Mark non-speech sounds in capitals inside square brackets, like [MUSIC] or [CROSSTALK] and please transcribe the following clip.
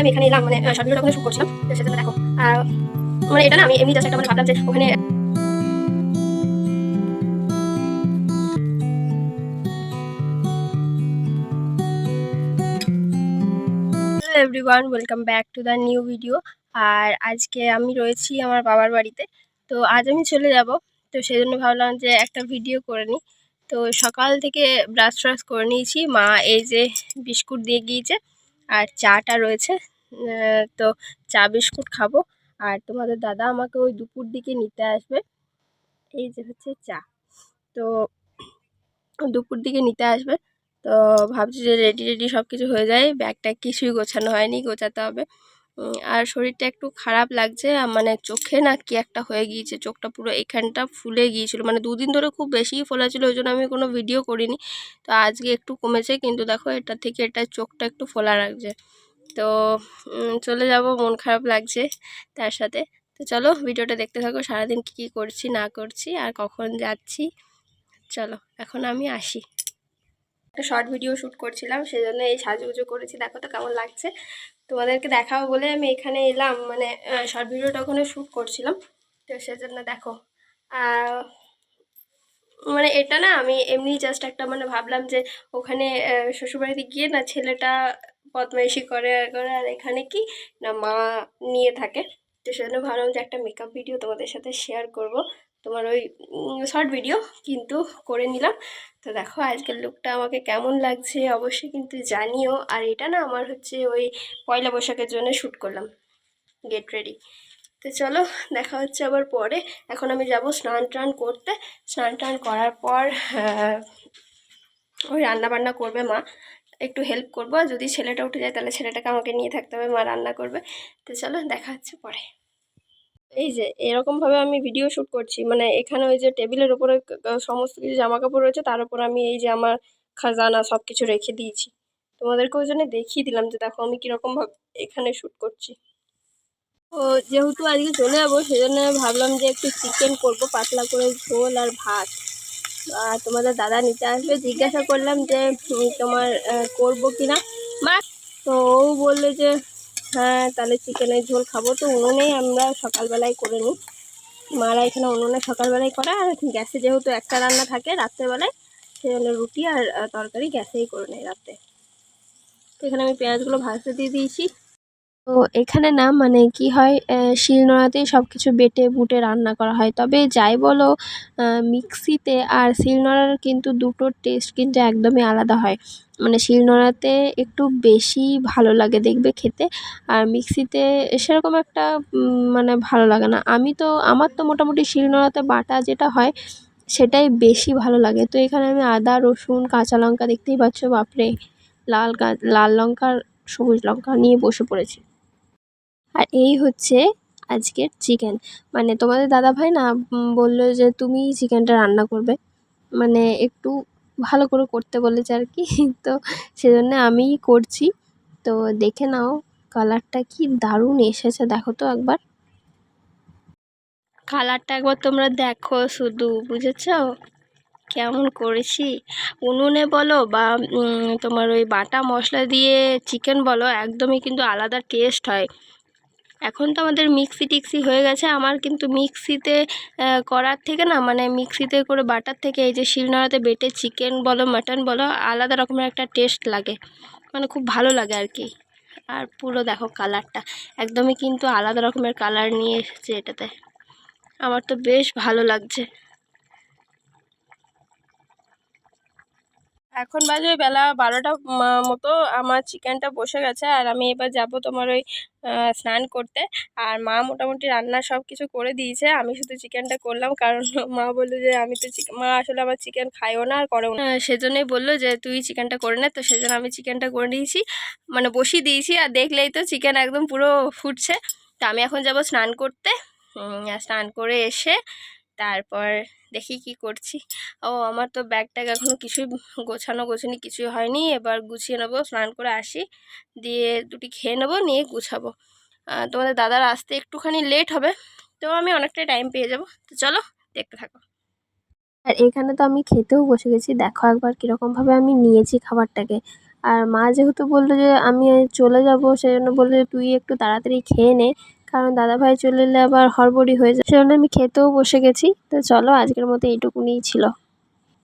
আমি এখানে এলাম মানে শর্ট ভিডিওটা শুট করছিলাম সেজন্য দেখো আর মানে এটা না, আমি এমনি জাস্ট একটা মানে ভাবলাম যে ওখানে everyone welcome back to the new video আর আজকে আমি রয়েছি আমার বাবার বাড়িতে, তো আজ আমি চলে যাব, তো সেই জন্য ভাবলাম যে একটা ভিডিও করে নিই। তো সকাল থেকে ব্রাশ ট্রাশ করে নিয়েছি, মা এই যে বিস্কুট দিয়ে গিয়েছে আর চাটা রয়েছে তো চা বিস্কুট খাব। আর তোমাদের দাদা আমাকে ওই দুপুর দিকে নিতে আসবে। এই যে হচ্ছে চা। তো দুপুর দিকে নিতে আসবে। তো ভাবছি যে রেডি রেডি সব কিছু হয়ে যায়। ব্যাগটা কিছুই গোছানো হয়নি, গোছাতে হবে। আর শরীরটা একটু খারাপ লাগছে মানে চোখে না কি একটা হয়ে গিয়েছে, চোখটা পুরো এখানটা ফুলে গিয়েছিল মানে দুদিন ধরে খুব বেশিই ফোলা ছিল ওই জন্য আমি কোনো ভিডিও করিনি। তো আজকে একটু কমেছে, কিন্তু দেখো এটা থেকে এটা চোখটা একটু ফোলা লাগছে। তো চলে যাব, মন খারাপ লাগছে তার সাথে। তো চলো ভিডিওটা দেখতে থাকো, সারাদিন কী কী করছি, না করছি, আর কখন যাচ্ছি। চলো, এখন আমি আসি। একটা শর্ট ভিডিও শ্যুট করছিলাম সেই জন্য এই সাজুগুজু করেছি। দেখো তো কেমন লাগছে। তোমাদেরকে দেখাবো বলে আমি এখানে এলাম মানে শর্ট ভিডিওটা ওখানে শ্যুট করছিলাম। তো সেজন্য দেখো মানে এটা না, আমি এমনি জাস্ট একটা মানে ভাবলাম যে ওখানে শ্বশুরবাড়িতে গিয়ে না ছেলেটা বদমাইশি করে করে, আর এখানে কি না মা নিয়ে থাকে। তো সেজন্য ভাবলাম যে একটা মেকআপ ভিডিও তোমাদের সাথে শেয়ার করব। তোমার ওই শর্ট ভিডিও কিন্তু করে নিলাম। তো দেখো আজকের লুকটা আমাকে কেমন লাগছে অবশ্যই কিন্তু জানিও। আর এটা না আমার হচ্ছে ওই পয়লা বৈশাখের জন্য শ্যুট করলাম। গেট রেডি তো চলো, দেখা হচ্ছে আবার পরে। এখন আমি যাব স্নান টান করতে। স্নান টান করার পর ওই রান্না বান্না করবে মা। একটু হেল্প করব। যদি ছেলেটা উঠে যায়, তাহলে ছেলেটাকে আমাকে নিয়ে থাকতে হবে। মা রান্না করবে। তো চলো, দেখা হচ্ছে পরে। এই যে, এরকমভাবে আমি ভিডিও শ্যুট করছি। মানে এখানে ওই যে টেবিলের ক- সমস্ত কিছু জামা কাপড় রয়েছে, তার উপর আমি এই যে আমার খাজানা সব কিছু রেখে দিয়েছি। তোমাদেরকে ওই জন্য দেখিয়ে দিলাম যে দেখো আমি কীরকমভাবে এখানে শ্যুট করছি। ও যেহেতু আজকে চলে যাব সেই জন্য ভাবলাম যে একটু চিকেন করব, পাতলা করে ঝোল আর ভাত। আর তোমাদের দাদা নিতে আসবে। জিজ্ঞাসা করলাম যে তোমার করব কি না মা, তো ও বলল যে হ্যাঁ তাহলে চিকেনের ঝোল খাব। তো উনুনেই আমরা সকালবেলায় করে নিই। মারা এখানে উনুনে সকালবেলায় করে, আর গ্যাসে যেহেতু একটা রান্না থাকে রাত্রেবেলায়, সেই জন্য রুটি আর তরকারি গ্যাসেই করে নেয় রাতে। তো এখানে আমি পেঁয়াজগুলো ভাজতে দিয়ে দিয়েছি। তো এখানে না মানে কি হয় শিলনোড়াতেই সব কিছু বেটে বুটে রান্না করা হয়। তবে যাই বলো মিক্সিতে আর শিলনোড়ার কিন্তু দুটোর টেস্ট কিন্তু একদমই আলাদা হয়। মানে শিলনোড়াতে একটু বেশি ভালো লাগে দেখবে খেতে, আর মিক্সিতে সেরকম একটা মানে ভালো লাগে না। আমি তো, আমার তো মোটামুটি শিলনোড়াতে বাটা যেটা হয়, সেটাই বেশি ভালো লাগে। তো এখানে আমি আদা, রসুন, কাঁচা লঙ্কা দেখতেই পাচ্ছ, বাপরে! লাল লাল লঙ্কা আর সবুজ লঙ্কা নিয়ে বসে পড়েছি। আর এই হচ্ছে আজকের চিকেন মানে তোমাদের দাদাভাই না বলল যে তুমি চিকেনটা রান্না করবে। মানে একটু ভালো করে করতে বলেছে আর কি। [LAUGHS] তো সেজন্য আমিই করছি। তো দেখে নাও কালারটা কি দারুণ এসেছে, দেখো তো একবার। কালারটা একবার তোমরা দেখো শুধু, বুঝেছ? কেমন করেছি? উনুনে বলো বা তোমার ওই বাটা মশলা দিয়ে চিকেন বলো, একদমই কিন্তু আলাদা টেস্ট হয়। এখন তো আমাদের মিক্সি টিক্সি হয়ে গেছে। আমার কিন্তু মিক্সিতে করার থেকে না মানে মিক্সিতে করে বাটার থেকে এই যে শিলনোড়াতে বেটে চিকেন বলো মাটন বলো, আলাদা রকমের একটা টেস্ট লাগে। মানে খুব ভালো লাগে আর কি। আর পুরো দেখো কালারটা একদমই কিন্তু আলাদা রকমের কালার নিয়ে এসেছে এটাতে। আমার তো বেশ ভালো লাগছে। এখন বাজে বেলা বারোটা মতো। আমার চিকেনটা বসে গেছে আর আমি এবার যাব তোমার ওই স্নান করতে। আর মা মোটামুটি রান্না সব কিছু করে দিয়েছে। আমি শুধু চিকেনটা করলাম কারণ [LAUGHS] মা বলল যে আমি তো মা আসলে আমার চিকেন খাইও না আর করেও না। সেজন্যই বলল যে তুই চিকেনটা করে নে। তো সেজন্য আমি চিকেনটা করে দিয়েছি মানে বসিয়ে দিয়েছি আর দেখলেই তো চিকেন একদম পুরো ফুটছে। তো আমি এখন যাব স্নান করতে। স্নান করে এসে তারপর দেখি কি করছি। ও, আমার তো ব্যাগ ট্যাগ এখনও কিছুই গোছানো গোছানি কিছুই হয়নি। এবার গুছিয়ে নেব, স্নান করে আসি। দিয়ে দুটি খেয়ে নেব, নিয়ে গুছাবো। তোমাদের দাদার আসতে একটুখানি লেট হবে, তো আমি অনেকটাই টাইম পেয়ে যাব। তো চলো, দেখতে থাকো। আর এখানে তো আমি খেতেও বসে গেছি। দেখো একবার কীরকমভাবে আমি নিয়েছি খাবারটাকে। আর মা যেহেতু বলল যে আমি চলে যাব সেই জন্য বলল যে তুই একটু তাড়াতাড়ি খেয়ে নে। কারণ দাদাভাই চলে এলে আবার হড়বড়ি হয়ে যায়। সেজন্য আমি খেতেও বসে গেছি। তো চলো, আজকের মতো এইটুকুনিই ছিল।